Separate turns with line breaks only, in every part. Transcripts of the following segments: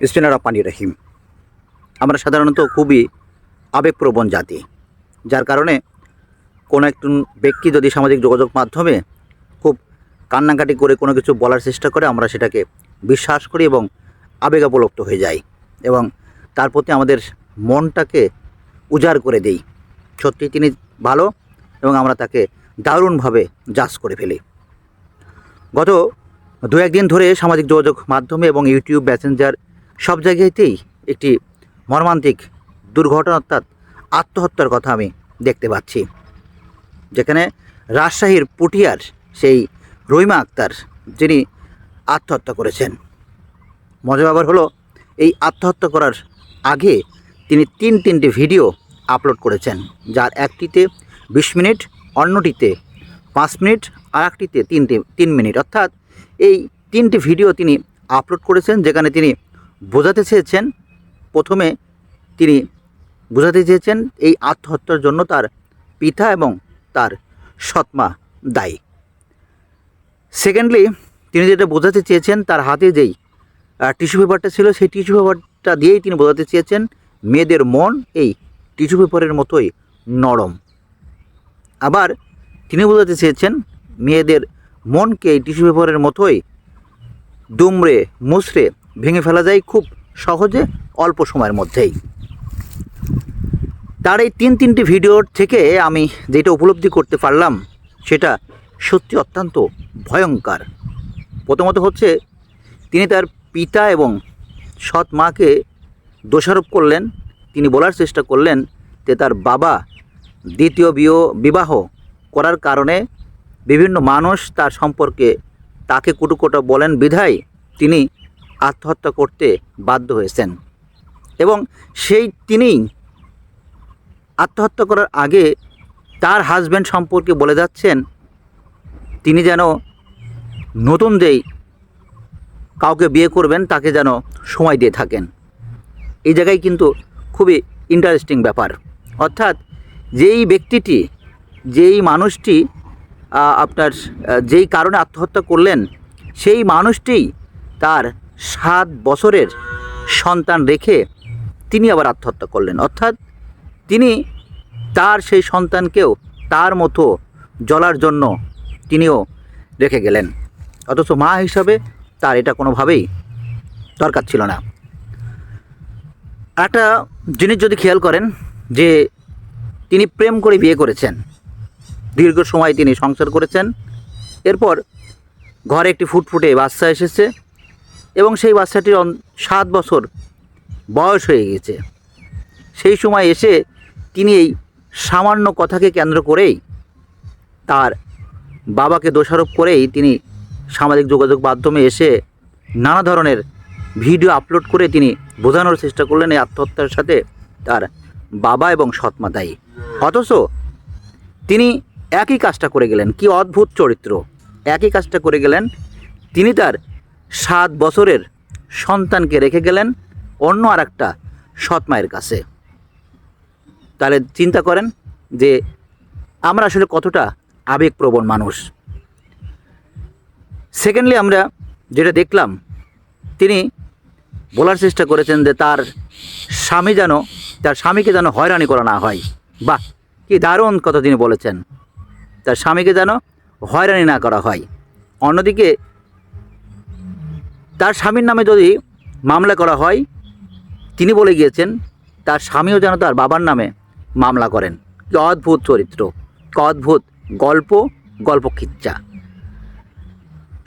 ইস্টিনারা পানি রহিম। আমরা সাধারণত খুবই আবেগপ্রবণ জাতি, যার কারণে কোনো একজন ব্যক্তি যদি সামাজিক যোগাযোগ মাধ্যমে খুব কান্নাকাটি করে কোনো কিছু বলার চেষ্টা করে, আমরা সেটাকে বিশ্বাস করি এবং আবেগাপলপ্ত হয়ে যাই এবং তার প্রতি আমাদের মনটাকে উজাড় করে দেই। সত্যি তিনি ভালো এবং আমরা তাকে দারুণভাবে জাজ করে ফেলি। গত দু একদিন ধরে সামাজিক যোগাযোগ মাধ্যমে এবং ইউটিউব, মেসেঞ্জার সব জায়গাতেই একটি মর্মান্তিক দুর্ঘটনা অর্থাৎ আত্মহত্যার কথা আমি দেখতে পাচ্ছি। যেখানে রাজশাহীর পুটিয়ার সেই রহিমা আক্তার, যিনি আত্মহত্যা করেছেন। মজা ব্যাপার হলো, এই আত্মহত্যা করার আগে তিনি তিন তিনটি ভিডিও আপলোড করেছেন, যার একটিতে বিশ মিনিট, অন্যটিতে পাঁচ মিনিট, আর একটিতে তিনটে, তিন মিনিট। অর্থাৎ এই তিনটি ভিডিও তিনি আপলোড করেছেন, যেখানে তিনি বোঝাতে চেয়েছেন প্রথমে তিনি বোঝাতে চেয়েছেন এই আত্মহত্যার জন্য তার পিতা এবং তার সৎমা দায়ী। সেকেন্ডলি তিনি যেটা বোঝাতে চেয়েছেন তার হাতে যেই টিস্যু পেপারটা ছিল সেই টিস্যু পেপারটা দিয়েই তিনি বোঝাতে চেয়েছেন মেয়েদের মন এই টিস্যু পেপারের মতোই নরম। আবার তিনি বোঝাতে চেয়েছেন মেয়েদের মনকে এই টিস্যু পেপারের মতোই দুমড়ে মুচড়ে ভেঙে ফেলা যায় খুব সহজে অল্প সময়ের মধ্যেই। তার এই তিন তিনটি ভিডিওর থেকে আমি যেটা উপলব্ধি করতে পারলাম, সেটা সত্যি অত্যন্ত ভয়ঙ্কর। প্রথমত হচ্ছে, তিনি তার পিতা এবং সৎ মাকে দোষারোপ করলেন, তিনি বলার চেষ্টা করলেন যে তার বাবা দ্বিতীয় বিয়, বিবাহ করার কারণে বিভিন্ন মানুষ তার সম্পর্কে তাকে কুটুকোটা বলেন, বিধায় তিনি আত্মহত্যা করতে বাধ্য হয়েছেন। এবং সেই তিনিই আত্মহত্যা করার আগে তার হাজব্যান্ড সম্পর্কে বলে যাচ্ছেন, তিনি যেন নতুন যেই কাউকে বিয়ে করবেন, তাকে যেন সময় দিয়ে থাকেন। এই জায়গায় কিন্তু খুবই ইন্টারেস্টিং ব্যাপার। অর্থাৎ যেই ব্যক্তিটি, যেই মানুষটি আপনার যেই কারণে আত্মহত্যা করলেন, সেই মানুষটি তার সাত বছরের সন্তান রেখে তিনি আবার আত্মহত্যা করলেন। অর্থাৎ তিনি তার সেই সন্তানকেও তার মতো জ্বলার জন্য তিনিও রেখে গেলেন। অথচ মা হিসাবে তার এটা কোনোভাবেই দরকার ছিল না। একটা জিনিস যদি খেয়াল করেন যে তিনি প্রেম করে বিয়ে করেছেন। দীর্ঘ সময় তিনি সংসার করেছেন। এরপর ঘরে একটি ফুটফুটে বাচ্চা এসেছে। এবং সেই বাচ্চাটির সাত বছর বয়স হয়ে গেছে। সেই সময় এসে তিনি এই সামান্য কথাকে কেন্দ্র করেই তার বাবাকে দোষারোপ করেই তিনি সামাজিক যোগাযোগ মাধ্যমে এসে নানা ধরনের ভিডিও আপলোড করে তিনি বোঝানোর চেষ্টা করলেন এই আত্মহত্যার সাথে তার বাবা এবং সৎমা দায়ী। অথচ তিনি একই কাজটা করে গেলেন। কি অদ্ভুত চরিত্র। একই কাজটা করে গেলেন। তিনি তার সাত বছরের সন্তানকে রেখে গেলেন অন্য আর একটা সৎ মায়ের কাছে। তাহলে চিন্তা করেন যে আমরা আসলে কতটা আবেগপ্রবণ মানুষ। সেকেন্ডলি আমরা যেটা দেখলাম, তিনি বলার চেষ্টা করেছেন যে তার স্বামী যেন, তার স্বামীকে যেন হয়রানি করা না হয়। বাহ, কি দারুণ কথা তিনি বলেছেন। তার স্বামীকে যেন হয়রানি না করা হয়। অন্যদিকে তার স্বামীর নামে যদি মামলা করা হয়, তিনি বলে গিয়েছেন, তার স্বামীও যেন তার বাবার নামে মামলা করেন। কি অদ্ভুত চরিত্র, কি অদ্ভুত গল্প গল্প খিচ্চা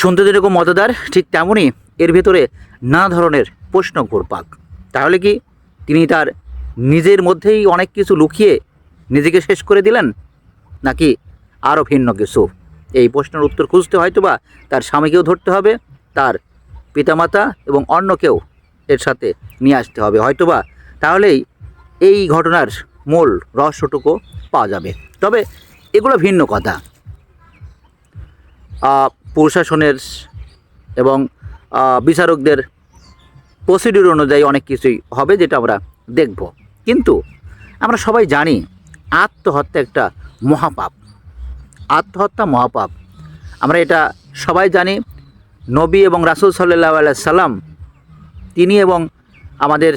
শুনতে যেরকম মজাদার, ঠিক তেমনই এর ভেতরে নানা ধরনের প্রশ্ন ঘুরপাক। তাহলে কি তিনি তার নিজের মধ্যেই অনেক কিছু লুকিয়ে নিজেকে শেষ করে দিলেন? নাকি আরও ভিন্ন কিছু? এই প্রশ্নের উত্তর খুঁজতে হয়তো বা তার স্বামীকেও ধরতে হবে, তার পিতামাতা এবং অন্য কেউ এর সাথে নিয়ে আসতে হবে। হয়তোবা তাহলেই এই ঘটনার মূল রহস্যটুকু পাওয়া যাবে। তবে এগুলো ভিন্ন কথা। প্রশাসনের এবং বিচারকদের প্রসিডিউর অনুযায়ী অনেক কিছুই হবে যেটা আমরা দেখব। কিন্তু আমরা সবাই জানি আত্মহত্যা একটা মহাপাপ। আত্মহত্যা মহাপাপ। আমরা এটা সবাই জানি। নবী এবং রাসুল সাল্লাহ সাল্লাম, তিনি এবং আমাদের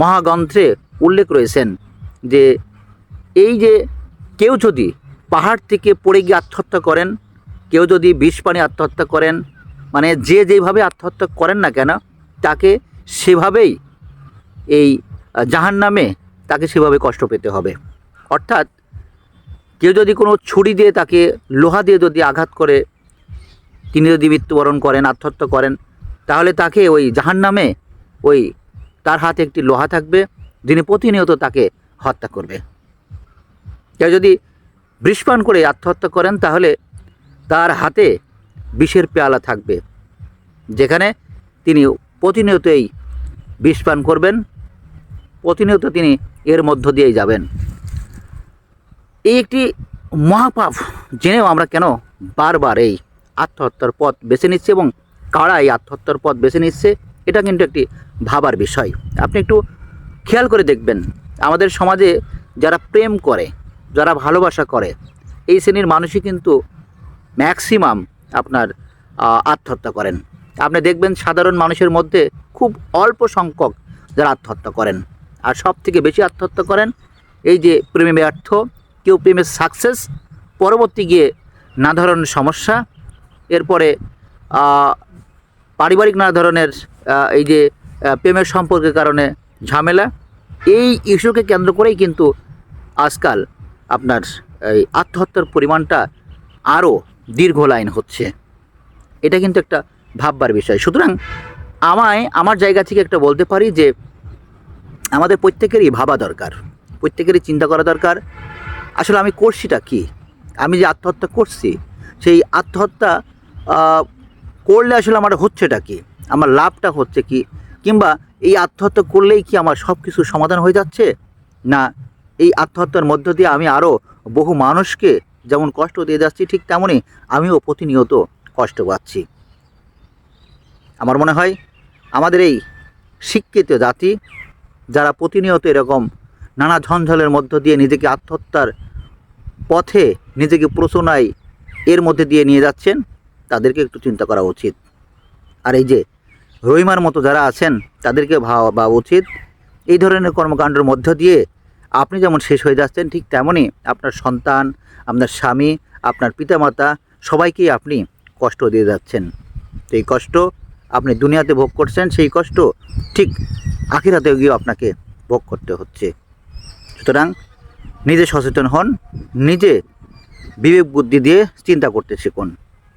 মহাগ্রন্থে উল্লেখ রয়েছেন যে এই যে কেউ যদি পাহাড় থেকে পড়ে গিয়ে আত্মহত্যা করেন, কেউ যদি বিষ পানি আত্মহত্যা করেন মানে যে যেভাবে আত্মহত্যা করেন না কেন, তাকে সেভাবেই এই জাহান নামে তাকে সেভাবে কষ্ট পেতে হবে। অর্থাৎ কেউ যদি কোনো ছুরি দিয়ে তাকে লোহা দিয়ে যদি আঘাত করে তিনি যদি মৃত্যুবরণ করেন, আত্মহত্যা করেন, তাহলে তাকে ওই জাহান নামে ওই তার হাতে একটি লোহা থাকবে, যিনি প্রতিনিয়ত তাকে হত্যা করবে। কেউ যদি বৃষ্পান করে আত্মহত্যা করেন, তাহলে তার হাতে বিষের পেয়ালা থাকবে, যেখানে তিনি প্রতিনিয়ত এই বিষ পান করবেন, প্রতিনিয়ত তিনি এর মধ্য দিয়েই যাবেন। এই একটি মহাপাপ জেনেও আমরা কেন বারবার এই আত্মহত্যার পথ বেছে নিচ্ছে এবং কারা এই আত্মহত্যার পথ বেছে নিচ্ছে, এটা কিন্তু একটি ভাবার বিষয়। আপনি একটু খেয়াল করে দেখবেন, আমাদের সমাজে যারা প্রেম করে, যারা ভালোবাসা করে, এই শ্রেণির মানুষই কিন্তু ম্যাক্সিমাম আপনার আত্মহত্যা করেন। আপনি দেখবেন সাধারণ মানুষের মধ্যে খুব অল্প সংখ্যক যারা আত্মহত্যা করেন। আর সব থেকে বেশি আত্মহত্যা করেন এই যে প্রেমে ব্যর্থ, কেউ প্রেমের সাকসেস পরবর্তী গিয়ে না ধরনের সমস্যা এরপরে পারিবারিক নানা ধরনের এই যে প্রেমের সম্পর্কের কারণে ঝামেলা, এই ইস্যুকে কেন্দ্র করেই কিন্তু আজকাল আপনার এই আত্মহত্যার পরিমাণটা আরও দীর্ঘ লাইন হচ্ছে। এটা কিন্তু একটা ভাববার বিষয়। সুতরাং আমায়, আমার জায়গা থেকে একটা বলতে পারি যে, আমাদের প্রত্যেকেরই ভাবা দরকার। প্রত্যেকেরই চিন্তা করা দরকার, আসলে আমি করছিটা কি? আমি যে আত্মহত্যা করছি, সেই আত্মহত্যা করলে আসলে আমার হচ্ছেটা কি? আমার লাভটা হচ্ছে কি? কিংবা এই আত্মহত্যা করলেই কি আমার সব কিছু সমাধান হয়ে যাচ্ছে? না, এই আত্মহত্যার মধ্য দিয়ে আমি আরও বহু মানুষকে যেমন কষ্ট দিয়ে যাচ্ছি ঠিক তেমনই আমিও প্রতিনিয়ত কষ্ট পাচ্ছি। আমার মনে হয় আমাদের এই শিক্ষিত জাতি যারা প্রতিনিয়ত এরকম নানা ঝঞ্ঝলের মধ্য দিয়ে নিজেকে আত্মহত্যার পথে নিজেকে প্রচনায় এর মধ্যে দিয়ে নিয়ে যাচ্ছেন তাদেরকে একটু চিন্তা করা উচিত। আর এই যে রহিমার মতো যারা আছেন, তাদেরকে ভাবা উচিত এই ধরনের কর্মকাণ্ডের মধ্য দিয়ে আপনি যেমন শেষ হয়ে যাচ্ছেন, ঠিক তেমনই আপনার সন্তান, আপনার স্বামী, আপনার পিতামাতা সবাইকেই আপনি কষ্ট দিয়ে যাচ্ছেন। তো এই কষ্ট আপনি দুনিয়াতে ভোগ করছেন, সেই কষ্ট ঠিক আখিরাতেও গিয়েও আপনাকে ভোগ করতে হচ্ছে। সুতরাং নিজে সচেতন হন, নিজে বিবেক বুদ্ধি দিয়ে চিন্তা করতে শিখুন।